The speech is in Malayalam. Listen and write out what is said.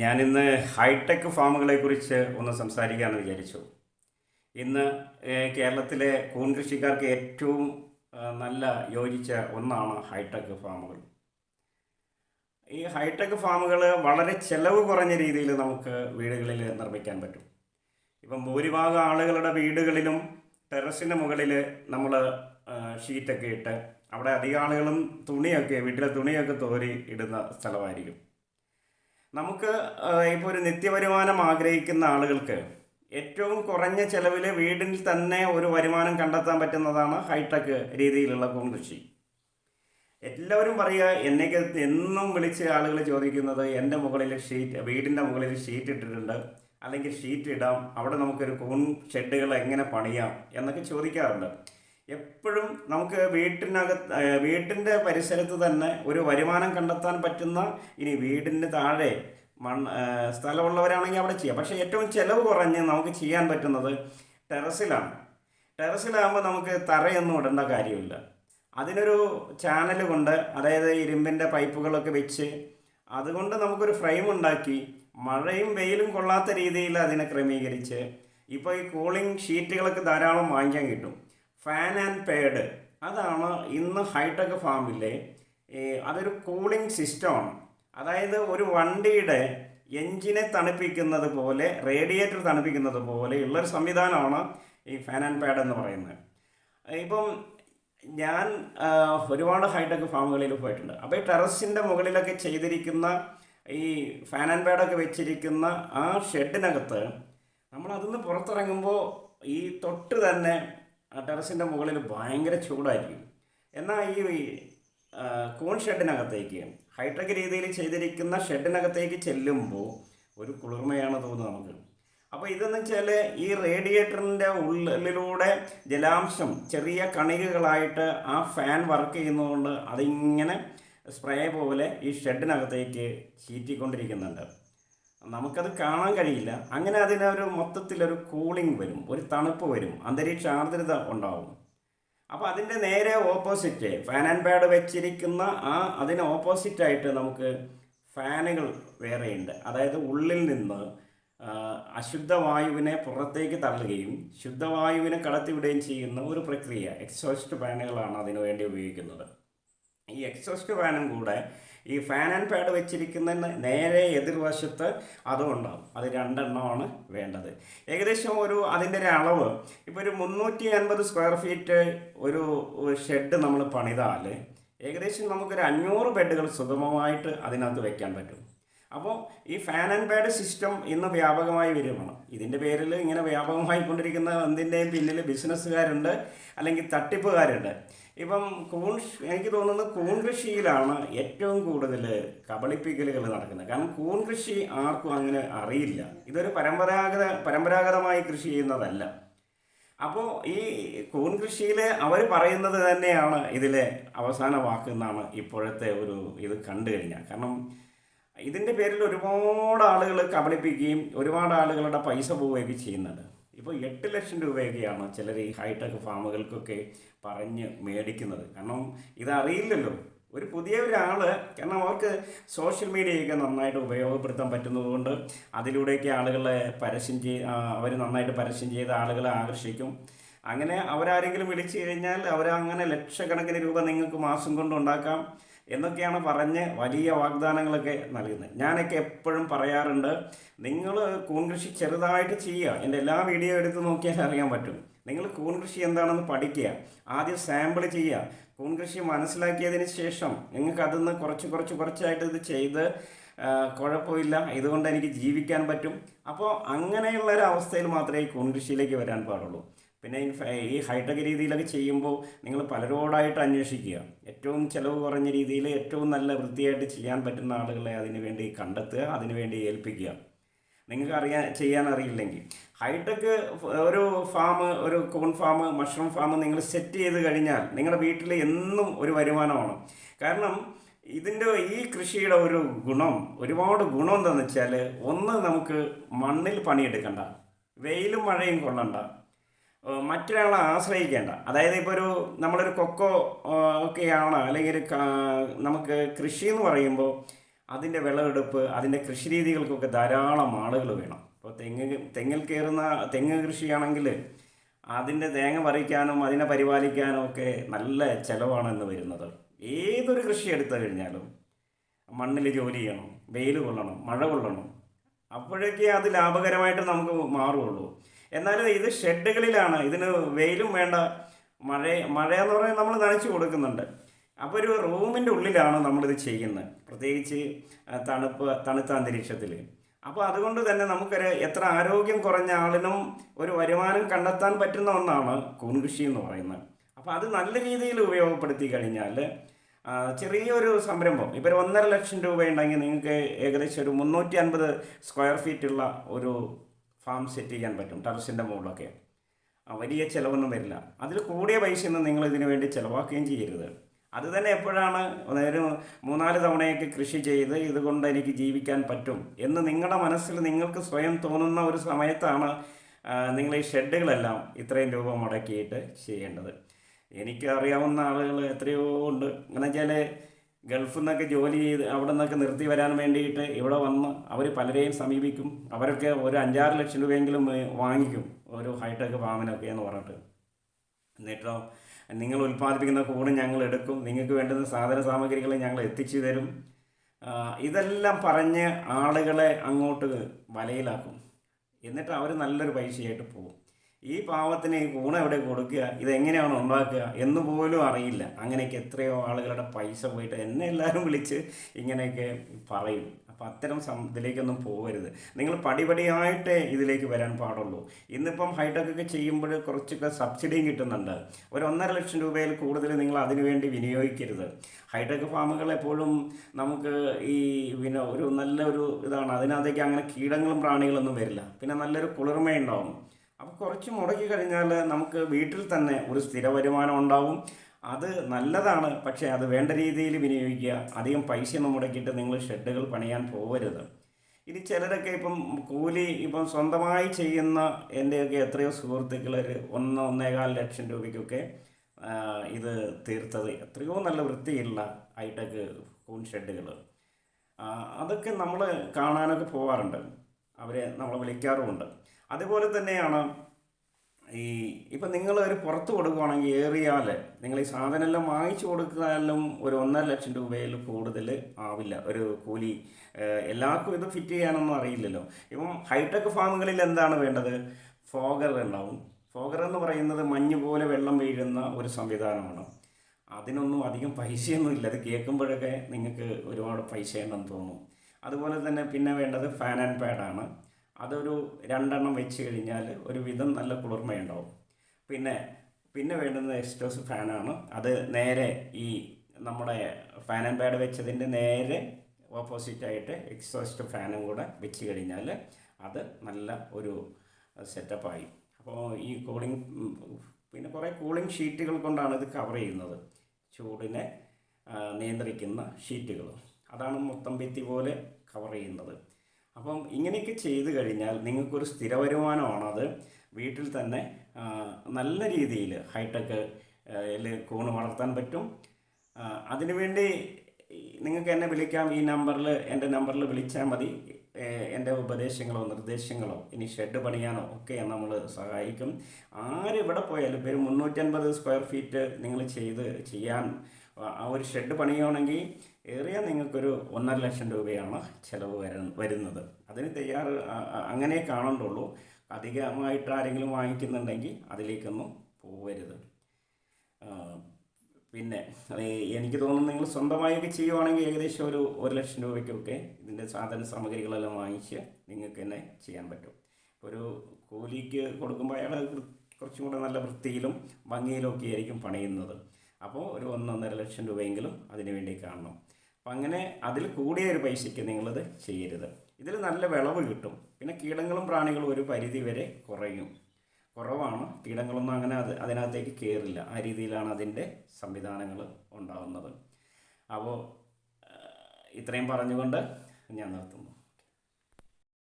ഞാനിന്ന് ഹൈടെക് ഫാമുകളെ കുറിച്ച് ഒന്ന് സംസാരിക്കാമെന്ന് വിചാരിച്ചു. ഇന്ന് കേരളത്തിലെ കൂൺ കൃഷിക്കാർക്ക് ഏറ്റവും നല്ല യോജിച്ച ഒന്നാണ് ഹൈടെക് ഫാമുകൾ. ഈ ഹൈടെക് ഫാമുകൾ വളരെ ചെലവ് കുറഞ്ഞ രീതിയിൽ നമുക്ക് വീടുകളിൽ നിർമ്മിക്കാൻ പറ്റും. ഇപ്പം ഭൂരിഭാഗം ആളുകളുടെ വീടുകളിലും ടെറസിന് മുകളിൽ നമ്മൾ ഷീറ്റൊക്കെ ഇട്ട് അവിടെ അധികം ആളുകളും തുണിയൊക്കെ വീട്ടിലെ തുണിയൊക്കെ തോരി ഇടുന്ന സ്ഥലമായിരിക്കും. നമുക്ക് ഇപ്പോൾ ഒരു നിത്യവരുമാനം ആഗ്രഹിക്കുന്ന ആളുകൾക്ക് ഏറ്റവും കുറഞ്ഞ ചെലവിൽ വീടിൽ തന്നെ ഒരു വരുമാനം കണ്ടെത്താൻ പറ്റുന്നതാണ് ഹൈടെക് രീതിയിലുള്ള കൃഷി. എല്ലാവരും പറയുക എന്നേക്ക് എന്നും വിളിച്ച് ആളുകൾ ചോദിക്കുന്നത് എന്റെ മുകളിൽ ഷീറ്റ് വീടിന്റെ മുകളിൽ ഷീറ്റ് ഇട്ടിട്ടുണ്ട്. അല്ലെങ്കിൽ ഷീറ്റ് ഇടാം. അവിടെ നമുക്കൊരു കൂൺ ഷെഡുകൾ എങ്ങനെ പണിയാം? എന്നൊക്കെ ചോദിക്കാറുണ്ട്. എപ്പോഴും നമുക്ക് വീട്ടിനകത്ത് വീട്ടിന്റെ പരിസരത്ത് തന്നെ ഒരു വരുമാനം കണ്ടെത്താൻ പറ്റുന്ന ഇനി വീടിന് താഴെ മണ്ണ് സ്ഥലമുള്ളവരാണെങ്കിൽ അവിടെ ചെയ്യാം. പക്ഷേ ഏറ്റവും ചിലവ് കുറഞ്ഞ് നമുക്ക് ചെയ്യാൻ പറ്റുന്നത് ടെറസിലാണ്. ടെറസിലാകുമ്പോൾ നമുക്ക് തറയൊന്നും ഇടേണ്ട കാര്യമില്ല. അതിനൊരു ചാനൽ കൊണ്ട് അതായത് ഇരുമ്പിന്റെ പൈപ്പുകളൊക്കെ വെച്ച് അതുകൊണ്ട് നമുക്കൊരു ഫ്രെയിം ഉണ്ടാക്കി മഴയും വെയിലും കൊള്ളാത്ത രീതിയിൽ അതിനെ ക്രമീകരിച്ച് ഇപ്പോൾ ഈ കൂളിംഗ് ഷീറ്റുകളൊക്കെ ധാരാളം വാങ്ങിക്കാൻ കിട്ടും. ഫാൻ ആൻഡ് പേഡ് അതാണ് ഇന്ന് ഹൈടെക് ഫാമിലെ അതൊരു കൂളിംഗ് സിസ്റ്റമാണ് അതായത് ഒരു വണ്ടിയുടെ എഞ്ചിനെ തണുപ്പിക്കുന്നത് പോലെ റേഡിയേറ്റർ തണുപ്പിക്കുന്നത് പോലെ പോലെയുള്ളൊരു സംവിധാനമാണ് ഈ ഫാൻ ആൻഡ് പാഡ് എന്ന് പറയുന്നത്. ഇപ്പം ഞാൻ ഒരുപാട് ഹൈടെക് ഫാമുകളിൽ പോയിട്ടുണ്ട്. അപ്പോൾ ഈ ടെറസിന്റെ മുകളിലൊക്കെ ചെയ്തിരിക്കുന്ന ഈ ഫാൻ ആൻഡ് പാഡൊക്കെ വെച്ചിരിക്കുന്ന ആ ഷെഡിനകത്ത് നമ്മൾ അതിന്ന് പുറത്തിറങ്ങുമ്പോൾ ഈ തൊട്ട് തന്നെ ആ ടെറസിന്റെ മുകളിൽ ഭയങ്കര ചൂടായിരിക്കും. എന്നാൽ ഈ കോൺ ഷെഡിനകത്തേക്ക് ഹൈടെക് രീതിയിൽ ചെയ്തിരിക്കുന്ന ഷെഡിനകത്തേക്ക് ചെല്ലുമ്പോൾ ഒരു കുളിർമയാണ് തോന്നുന്നത് നമുക്ക്. അപ്പോൾ ഇതെന്ന് വെച്ചാൽ ഈ റേഡിയേറ്ററിന്റെ ഉള്ളിലൂടെ ജലാംശം ചെറിയ കണികകളായിട്ട് ആ ഫാൻ വർക്ക് ചെയ്യുന്നതുകൊണ്ട് അതിങ്ങനെ സ്പ്രേ പോലെ ഈ ഷെഡിനകത്തേക്ക് ചീറ്റിക്കൊണ്ടിരിക്കുന്നുണ്ട്. നമുക്കത് കാണാൻ കഴിയില്ല. അങ്ങനെ അതിനൊരു മൊത്തത്തിലൊരു കൂളിംഗ് വരും ഒരു തണുപ്പ് വരും അന്തരീക്ഷ ആർദ്രത ഉണ്ടാവും. അപ്പോൾ അതിന്റെ നേരെ ഓപ്പോസിറ്റ് ഫാൻ ആൻഡ് പാഡ് വെച്ചിരിക്കുന്ന ആ അതിന് ഓപ്പോസിറ്റായിട്ട് നമുക്ക് ഫാനുകൾ വേറെയുണ്ട്. അതായത് ഉള്ളിൽ നിന്ന് അശുദ്ധവായുവിനെ അശുദ്ധ വായുവിനെ പുറത്തേക്ക് തള്ളുകയും ശുദ്ധവായുവിനെ കടത്തിവിടുകയും ചെയ്യുന്ന ഒരു പ്രക്രിയ എക്സോസ്റ്റ് ഫാനുകളാണ് അതിനു വേണ്ടി ഉപയോഗിക്കുന്നത്. ഈ എക്സോസ്റ്റ് ഫാനും കൂടെ ഈ ഫാൻ ആൻഡ് പാഡ് വെച്ചിരിക്കുന്നതിന് നേരെ എതിർവശത്ത് അതും ഉണ്ടാവും അത് രണ്ടെണ്ണമാണ് വേണ്ടത്. ഏകദേശം ഒരു അതിന്റെ ഒരു അളവ് ഇപ്പോൾ ഒരു മുന്നൂറ്റി അൻപത് സ്ക്വയർ ഫീറ്റ് ഒരു ഷെഡ് നമ്മൾ പണിതാൽ ഏകദേശം നമുക്കൊരു അഞ്ഞൂറ് ബെഡുകൾ സുഗമമായിട്ട് അതിനകത്ത് വെക്കാൻ പറ്റും. അപ്പോൾ ഈ ഫാൻ ആൻഡ് പാഡ് സിസ്റ്റം ഇന്ന് വ്യാപകമായി വരുമാണ് ഇതിന്റെ പേരിൽ ഇങ്ങനെ വ്യാപകമായി കൊണ്ടിരിക്കുന്ന എന്തിന്റെയും പിന്നിൽ ബിസിനസ്സുകാരുണ്ട് അല്ലെങ്കിൽ തട്ടിപ്പുകാരുണ്ട്. ഇപ്പം കൂൺ എനിക്ക് തോന്നുന്നത് കൂൺ കൃഷിയിലാണ് ഏറ്റവും കൂടുതൽ കബളിപ്പിക്കലുകൾ നടക്കുന്നത്. കാരണം കൂൺ കൃഷി ആർക്കും അങ്ങനെ അറിയില്ല. ഇതൊരു പരമ്പരാഗത പരമ്പരാഗതമായി കൃഷി ചെയ്യുന്നതല്ല. അപ്പോൾ ഈ കൂൺ കൃഷിയിൽ അവർ പറയുന്നത് തന്നെയാണ് ഇതിലെ അവസാന വാക്ക് എന്നാണ് ഇപ്പോഴത്തെ ഒരു ഇത് കണ്ടു കഴിഞ്ഞാൽ. കാരണം ഇതിന്റെ പേരിൽ ഒരുപാട് ആളുകൾ കബളിപ്പിക്കുകയും ഒരുപാട് ആളുകളുടെ പൈസ പോവുകയൊക്കെ ചെയ്യുന്നുണ്ട്. ഇപ്പോൾ എട്ട് ലക്ഷം രൂപയൊക്കെയാണ് ചിലർ ഈ ഹൈടെക് ഫാമുകൾക്കൊക്കെ പറഞ്ഞ് മേടിക്കുന്നത്. കാരണം ഇതറിയില്ലല്ലോ. ഒരു പുതിയ ഒരാൾ കാരണം അവർക്ക് സോഷ്യൽ മീഡിയയൊക്കെ നന്നായിട്ട് ഉപയോഗപ്പെടുത്താൻ പറ്റുന്നതുകൊണ്ട് അതിലൂടെയൊക്കെ ആളുകളെ പരസ്യം ചെയ് അവർ നന്നായിട്ട് പരസ്യം ചെയ്ത് ആളുകളെ ആകർഷിക്കും. അങ്ങനെ അവരാരെങ്കിലും വിളിച്ചു കഴിഞ്ഞാൽ അവരങ്ങനെ ലക്ഷക്കണക്കിന് രൂപ നിങ്ങൾക്ക് മാസം കൊണ്ട് ഉണ്ടാക്കാം. എന്നൊക്കെയാണ് പറഞ്ഞ് വലിയ വാഗ്ദാനങ്ങളൊക്കെ നൽകുന്നത്. ഞാനൊക്കെ എപ്പോഴും പറയാറുണ്ട് നിങ്ങൾ കൂൺ കൃഷി ചെറുതായിട്ട് ചെയ്യുക. എന്റെ എല്ലാ വീഡിയോ എടുത്ത് നോക്കിയാൽ അറിയാൻ പറ്റും. നിങ്ങൾ കൂൺ കൃഷി എന്താണെന്ന് പഠിക്കുക. ആദ്യം സാമ്പിൾ ചെയ്യുക. കൂൺ കൃഷി മനസ്സിലാക്കിയതിന് ശേഷം നിങ്ങൾക്ക് അതിൽ കുറച്ച് കുറച്ച് കുറച്ചായിട്ട് ഇത് ചെയ്ത് കുഴപ്പമില്ല. ഇതുകൊണ്ട് എനിക്ക് ജീവിക്കാൻ പറ്റും. അപ്പോൾ അങ്ങനെയുള്ള ഒരു അവസ്ഥയിൽ മാത്രമേ ഈ കൂൺ കൃഷിയിലേക്ക് വരാൻ പാടുള്ളൂ. പിന്നെ ഈ ഹൈടെക് രീതിയിലൊക്കെ ചെയ്യുമ്പോൾ നിങ്ങൾ പലരോടായിട്ട് അന്വേഷിക്കുക. ഏറ്റവും ചിലവ് കുറഞ്ഞ രീതിയിൽ ഏറ്റവും നല്ല വൃത്തിയായിട്ട് ചെയ്യാൻ പറ്റുന്ന ആളുകളെ അതിനുവേണ്ടി കണ്ടെത്തുക അതിനുവേണ്ടി ഏൽപ്പിക്കുക. നിങ്ങൾക്ക് അറിയാൻ ചെയ്യാൻ അറിയില്ലെങ്കിൽ. ഹൈടെക് ഒരു ഫാം ഒരു കോൺ ഫാം മഷ്റൂം ഫാം നിങ്ങൾ സെറ്റ് ചെയ്ത് കഴിഞ്ഞാൽ നിങ്ങളുടെ വീട്ടിൽ എന്നും ഒരു വരുമാനമാണ്. കാരണം ഇതിന്റെ ഈ കൃഷിയുടെ ഒരു ഗുണം ഒരുപാട് ഗുണം എന്താണെന്ന് വെച്ചാൽ ഒന്ന് നമുക്ക് മണ്ണിൽ പണിയെടുക്കണ്ട. വെയിലും മഴയും കൊള്ളണ്ട. മറ്റൊരാളെ ആശ്രയിക്കേണ്ട. അതായത് ഇപ്പോൾ ഒരു നമ്മളൊരു കൊക്കോ ഒക്കെയാണ് അല്ലെങ്കിൽ ഒരു നമുക്ക് കൃഷി എന്ന് പറയുമ്പോൾ അതിന്റെ വിളവെടുപ്പ് അതിന്റെ കൃഷി രീതികൾക്കൊക്കെ ധാരാളം ആളുകൾ വേണം. ഇപ്പോൾ തെങ്ങ് തെങ്ങിൽ കയറുന്ന തെങ്ങ് കൃഷിയാണെങ്കിൽ അതിന്റെ തേങ്ങ പറിക്കാനും അതിനെ പരിപാലിക്കാനും ഒക്കെ നല്ല ചിലവാണെന്ന് വരുന്നത്. ഏതൊരു കൃഷി എടുത്തു കഴിഞ്ഞാലും മണ്ണിൽ ജോലി ചെയ്യണം വെയിൽ കൊള്ളണം മഴ കൊള്ളണം. അപ്പോഴേക്കേ അത് ലാഭകരമായിട്ട് നമുക്ക് മാറുള്ളൂ. എന്നാൽ ഇത് ഷെഡുകളിലാണ്. ഇതിന് വെയിലും വേണ്ട. മഴ മഴ എന്ന് പറഞ്ഞാൽ നമ്മൾ നനച്ചു കൊടുക്കുന്നുണ്ട്. അപ്പോൾ ഒരു റൂമിന്റെ ഉള്ളിലാണ് നമ്മളിത് ചെയ്യുന്നത്. പ്രത്യേകിച്ച് തണുപ്പ് തണുത്ത അന്തരീക്ഷത്തിൽ അപ്പോൾ അതുകൊണ്ട് തന്നെ നമുക്കൊരു എത്ര ആരോഗ്യം കുറഞ്ഞ ആളിനും ഒരു വരുമാനം കണ്ടെത്താൻ പറ്റുന്ന ഒന്നാണ് കൂൺകൃഷി എന്ന് പറയുന്നത്. അപ്പോൾ അത് നല്ല രീതിയിൽ ഉപയോഗപ്പെടുത്തി കഴിഞ്ഞാൽ ചെറിയൊരു സംരംഭം. ഇപ്പോൾ ഒരു ഒന്നര ലക്ഷം രൂപ ഉണ്ടെങ്കിൽ നിങ്ങൾക്ക് ഏകദേശം ഒരു മുന്നൂറ്റി അൻപത് സ്ക്വയർ ഫീറ്റുള്ള ഒരു ഫാം സെറ്റ് ചെയ്യാൻ പറ്റും ടെറസിന്റെ മുകളിലൊക്കെ. വലിയ ചിലവൊന്നും വരില്ല. അതിൽ കൂടിയ പൈസ പൈസയൊന്നും നിങ്ങൾ ഇതിനു വേണ്ടി ചിലവാക്കുകയും ചെയ്യരുത്. അത് തന്നെ എപ്പോഴാണ് ഒരു മൂന്നാൽ തവണയൊക്കെ കൃഷി ചെയ്ത് ഇതുകൊണ്ട് എനിക്ക് ജീവിക്കാൻ പറ്റും എന്ന് നിങ്ങളുടെ മനസ്സിൽ നിങ്ങൾക്ക് സ്വയം തോന്നുന്ന ഒരു സമയത്താണ് നിങ്ങൾ ഈ ഷെഡുകളെല്ലാം ഇത്രയും രൂപ മുടക്കിയിട്ട് ചെയ്യേണ്ടത്. എനിക്ക് അറിയാവുന്ന ആളുകൾ എത്രയോ ഉണ്ട്. എന്ന് വെച്ചാൽ ഗൾഫിൽ നിന്നൊക്കെ ജോലി ചെയ്ത് അവിടെ നിന്നൊക്കെ നിർത്തി വരാൻ വേണ്ടിയിട്ട് ഇവിടെ വന്ന് അവർ പലരെയും സമീപിക്കും. അവരൊക്കെ ഒരു അഞ്ചാറ് ലക്ഷം രൂപയെങ്കിലും വാങ്ങിക്കും ഒരു ഹൈടെക് ഫാമിനൊക്കെ എന്ന് പറഞ്ഞിട്ട്. എന്നിട്ടോ നിങ്ങൾ ഉൽപ്പാദിപ്പിക്കുന്ന കൂട് ഞങ്ങൾ എടുക്കും. നിങ്ങൾക്ക് വേണ്ടുന്ന സാധന സാമഗ്രികൾ ഞങ്ങൾ എത്തിച്ചു തരും. ഇതെല്ലാം പറഞ്ഞ് ആളുകളെ അങ്ങോട്ട് വലയിലാക്കും. എന്നിട്ട് അവർ നല്ലൊരു പൈസയായിട്ട് പോകും. ഈ പാവത്തിന് ഈ കൂണ എവിടെ കൊടുക്കുക? ഇതെങ്ങനെയാണ് ഉണ്ടാക്കുക? എന്ന് പോലും അറിയില്ല. അങ്ങനെയൊക്കെ എത്രയോ ആളുകളുടെ പൈസ പോയിട്ട് എന്നെ എല്ലാവരും വിളിച്ച് ഇങ്ങനെയൊക്കെ പറയും. അപ്പം അത്തരം സം ഇതിലേക്കൊന്നും പോകരുത്. നിങ്ങൾ പടിപടിയായിട്ടേ ഇതിലേക്ക് വരാൻ പാടുള്ളൂ. ഇന്നിപ്പം ഹൈടെക് ഒക്കെ ചെയ്യുമ്പോൾ കുറച്ചൊക്കെ സബ്സിഡിയും കിട്ടുന്നുണ്ട്. ഒരു ഒന്നര ലക്ഷം രൂപയിൽ കൂടുതൽ നിങ്ങൾ അതിനുവേണ്ടി വിനിയോഗിക്കരുത്. ഹൈടെക് ഫാമുകൾ എപ്പോഴും നമുക്ക് ഈ പിന്നെ ഒരു നല്ലൊരു ഇതാണ്. അതിനകത്തേക്ക് അങ്ങനെ കീടങ്ങളും പ്രാണികളൊന്നും വരില്ല. പിന്നെ നല്ലൊരു കുളിർമയുണ്ടാവും. അപ്പോൾ കുറച്ച് മുടക്കി കഴിഞ്ഞാൽ നമുക്ക് വീട്ടിൽ തന്നെ ഒരു സ്ഥിര വരുമാനം ഉണ്ടാവും. അത് നല്ലതാണ്. പക്ഷേ അത് വേണ്ട രീതിയിൽ വിനിയോഗിക്കുക. അധികം പൈസയൊന്നും മുടക്കിയിട്ട് നിങ്ങൾ ഷെഡുകൾ പണിയാൻ പോകരുത് ഇനി ചിലരൊക്കെ ഇപ്പം കൂലി ഇപ്പം സ്വന്തമായി ചെയ്യുന്ന എന്റെയൊക്കെ എത്രയോ സുഹൃത്തുക്കൾ ഒരു ഒന്ന് ഒന്നേകാൽ ലക്ഷം രൂപയ്ക്കൊക്കെ ഇത് തീർത്തത്. എത്രയോ നല്ല വൃത്തിയുള്ള ഹൈടെക് കൂൺ ഷെഡുകൾ അതൊക്കെ നമ്മൾ കാണാനൊക്കെ പോവാറുണ്ട്. അവരെ നമ്മൾ വിളിക്കാറുമുണ്ട്. അതുപോലെ തന്നെയാണ് ഈ ഇപ്പം നിങ്ങൾ ഒരു പുറത്ത് കൊടുക്കുവാണെങ്കിൽ ഏറിയാൽ നിങ്ങൾ ഈ സാധനം എല്ലാം വാങ്ങിച്ചു കൊടുക്കാനും ഒരു ഒന്നര ലക്ഷം രൂപയിൽ കൂടുതൽ ആവില്ല. ഒരു കൂലി എല്ലാവർക്കും ഇത് ഫിറ്റ് ചെയ്യാനൊന്നും അറിയില്ലല്ലോ. ഇപ്പം ഹൈടെക് ഫാമുകളിൽ എന്താണ് വേണ്ടത്? ഫോഗർ ഉണ്ടാവും. ഫോഗർ എന്ന് പറയുന്നത് മഞ്ഞ് പോലെ വെള്ളം വീഴുന്ന ഒരു സംവിധാനമാണ്. അതിനൊന്നും അധികം പൈസയൊന്നും ഇല്ല. അത് കേൾക്കുമ്പോഴൊക്കെ നിങ്ങൾക്ക് ഒരുപാട് പൈസ ഉണ്ടെന്ന് തോന്നും. അതുപോലെ തന്നെ പിന്നെ വേണ്ടത് ഫാൻ ആൻഡ് പാഡാണ്. അതൊരു രണ്ടെണ്ണം വെച്ച് കഴിഞ്ഞാൽ ഒരു വിധം നല്ല കുളിർമയുണ്ടാവും. പിന്നെ പിന്നെ വേണ്ടുന്നത് എക്സ്റ്റോസ് ഫാനാണ് അത് നേരെ ഈ നമ്മുടെ ഫാൻ ആൻഡ് പാഡ് വെച്ചതിന്റെ നേരെ ഓപ്പോസിറ്റായിട്ട് എക്സോസ്റ്റ് ഫാനും കൂടെ വെച്ച് കഴിഞ്ഞാൽ അത് നല്ല ഒരു സെറ്റപ്പായി അപ്പോൾ ഈ കൂളിംഗ് പിന്നെ കുറേ കൂളിംഗ് ഷീറ്റുകൾ കൊണ്ടാണ് ഇത് കവർ ചെയ്യുന്നത്. ചൂടിനെ നിയന്ത്രിക്കുന്ന ഷീറ്റുകൾ അതാണ് മൊത്തം ഭിത്തി പോലെ കവർ ചെയ്യുന്നത്. അപ്പം ഇങ്ങനെയൊക്കെ ചെയ്തു കഴിഞ്ഞാൽ നിങ്ങൾക്കൊരു സ്ഥിര വരുമാനമാണത്. വീട്ടിൽ തന്നെ നല്ല രീതിയിൽ ഹൈടെക് കൂണ് വളർത്താൻ പറ്റും. അതിനുവേണ്ടി നിങ്ങൾക്ക് എന്നെ വിളിക്കാം. ഈ നമ്പറിൽ എന്റെ നമ്പറിൽ വിളിച്ചാൽ മതി. എന്റെ ഉപദേശങ്ങളോ നിർദ്ദേശങ്ങളോ ഇനി ഷെഡ് പണിയാനോ ഒക്കെ നമ്മൾ സഹായിക്കും. ആരെവിടെ പോയാലും ഒരു മുന്നൂറ്റൻപത് സ്ക്വയർ ഫീറ്റ് നിങ്ങൾ ചെയ്ത് ചെയ്യാൻ ആ ഒരു ഷെഡ് പണിയുകയാണെങ്കിൽ ഏറിയ നിങ്ങൾക്കൊരു ഒന്നര ലക്ഷം രൂപയാണ് ചിലവ് വര വരുന്നത്. അതിന് തയ്യാറ് അങ്ങനെ കാണണ്ടുള്ളൂ അധികമായിട്ട് ആരെങ്കിലും വാങ്ങിക്കുന്നുണ്ടെങ്കിൽ അതിലേക്കൊന്നും പോവരുത്. പിന്നെ എനിക്ക് തോന്നുന്നു നിങ്ങൾ സ്വന്തമായൊക്കെ ചെയ്യുവാണെങ്കിൽ ഏകദേശം ഒരു ഒരു ലക്ഷം രൂപയ്ക്കൊക്കെ ഇതിന്റെ സാധന സാമഗ്രികളെല്ലാം വാങ്ങിച്ച് നിങ്ങൾക്ക് തന്നെ ചെയ്യാൻ പറ്റും. ഒരു കൂലിക്ക് കൊടുക്കുമ്പോൾ അയാൾ കുറച്ചും കൂടെ നല്ല വൃത്തിയിലും ഭംഗിയിലും ഒക്കെ ആയിരിക്കും പണിയുന്നത്. അപ്പോൾ ഒരു ഒന്നൊന്നര ലക്ഷം രൂപയെങ്കിലും അതിന് വേണ്ടി കാണണം. അപ്പം അങ്ങനെ അതിൽ കൂടിയ ഒരു പൈസയ്ക്ക് നിങ്ങളത് ചെയ്യരുത്. ഇതിൽ നല്ല വിളവ് കിട്ടും. പിന്നെ കീടങ്ങളും പ്രാണികളും ഒരു പരിധി വരെ കുറയും. കുറവാണ്. കീടങ്ങളൊന്നും അങ്ങനെ അത് അതിനകത്തേക്ക് കയറില്ല. ആ രീതിയിലാണ് അതിന്റെ സംവിധാനങ്ങൾ ഉണ്ടാകുന്നത് അപ്പോൾ ഇത്രയും പറഞ്ഞുകൊണ്ട് ഞാൻ നിർത്തുന്നു.